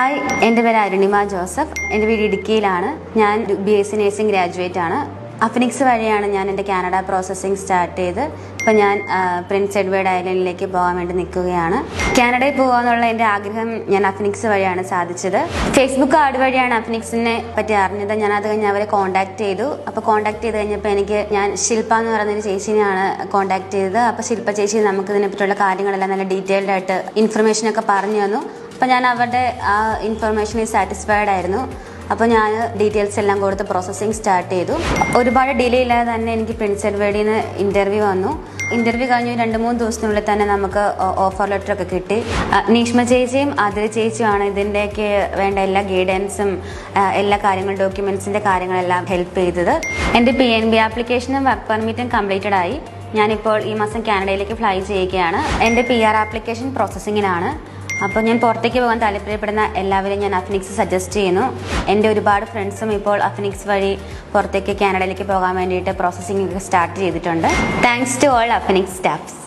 Hi എന്റെ പേര് Arunima Joseph. എന്റെ വീട് ഇടുക്കിയിലാണ്. ഞാൻ B S C nursing graduate ആണ് അഫിനിക്സ് വഴിയാണ് ഞാൻ എന്റെ കാനഡ പ്രോസസ്സിംഗ് സ്റ്റാർട്ട് ചെയ്ത്. ഇപ്പം ഞാൻ പ്രിൻസ് എഡ്വേർഡ് ഐലൻഡിലേക്ക് പോകാൻ വേണ്ടി നിൽക്കുകയാണ്. കാനഡയിൽ പോകാന്നുള്ള എന്റെ ആഗ്രഹം ഞാൻ അഫിനിക്സ് വഴിയാണ് സാധിച്ചത്. ഫേസ്ബുക്ക് ആഡ് വഴിയാണ് അഫിനിക്സിനെ പറ്റി അറിഞ്ഞത്. ഞാൻ അത് കഴിഞ്ഞ് അവരെ കോൺടാക്ട് ചെയ്തു. അപ്പോൾ കോൺടാക്ട് ചെയ്ത് കഴിഞ്ഞപ്പോൾ എനിക്ക് ഞാൻ ശില്പ എന്ന് പറയുന്നൊരു ചേച്ചിനെയാണ് കോൺടാക്ട് ചെയ്തത്. അപ്പോൾ ശില്പ ചേച്ചി നമുക്ക് ഇതിനെപ്പറ്റിയുള്ള കാര്യങ്ങളെല്ലാം നല്ല ഡീറ്റെയിൽഡ് ആയിട്ട് ഇൻഫർമേഷനൊക്കെ പറഞ്ഞു തന്നു. അപ്പോൾ ഞാൻ അവരുടെ ആ ഇൻഫർമേഷനിൽ സാറ്റിസ്ഫൈഡ് ആയിരുന്നു. അപ്പോൾ ഞാൻ ഡീറ്റെയിൽസ് എല്ലാം കൊടുത്ത് പ്രോസസ്സിങ് സ്റ്റാർട്ട് ചെയ്തു. ഒരുപാട് ഡിലേ ഇല്ലാതെ തന്നെ എനിക്ക് പ്രിൻസ് എഡ്വേഡിൽ നിന്ന് ഇന്റർവ്യൂ വന്നു. ഇന്റർവ്യൂ കഴിഞ്ഞ് രണ്ട് മൂന്ന് ദിവസത്തിനുള്ളിൽ തന്നെ നമുക്ക് ഓഫർ ലെറ്റർ ഒക്കെ കിട്ടി. നീഷ്മ ചേച്ചിയും അതിര ചേച്ചിയുമാണ് ഇതിന്റെയൊക്കെ വേണ്ട എല്ലാ ഗൈഡൻസും എല്ലാ കാര്യങ്ങളും ഡോക്യുമെൻസിന്റെ കാര്യങ്ങളെല്ലാം ഹെൽപ്പ് ചെയ്തത്. എന്റെ പി എൻ ബി ആപ്ലിക്കേഷനും വർക്ക് പെർമിറ്റും കംപ്ലീറ്റഡ് ആയി. ഞാനിപ്പോൾ ഈ മാസം കാനഡയിലേക്ക് ഫ്ലൈ ചെയ്യുകയാണ്. എന്റെ പി ആർ ആപ്ലിക്കേഷൻ പ്രോസസ്സിങ്ങിനാണ് അപ്പോൾ ഞാൻ പുറത്തേക്ക് പോകാൻ താല്പര്യപ്പെടുന്ന എല്ലാവരും ഞാൻ അഫിനിക്സ് സജസ്റ്റ് ചെയ്യുന്നു. എന്റെ ഒരുപാട് ഫ്രണ്ട്സും ഇപ്പോൾ അഫിനിക്സ് വഴി പുറത്തേക്ക് കാനഡയിലേക്ക് പോകാൻ വേണ്ടിയിട്ട് പ്രോസസ്സിംഗ് ഒക്കെ സ്റ്റാർട്ട് ചെയ്തിട്ടുണ്ട്. Thanks to all Affinix staffs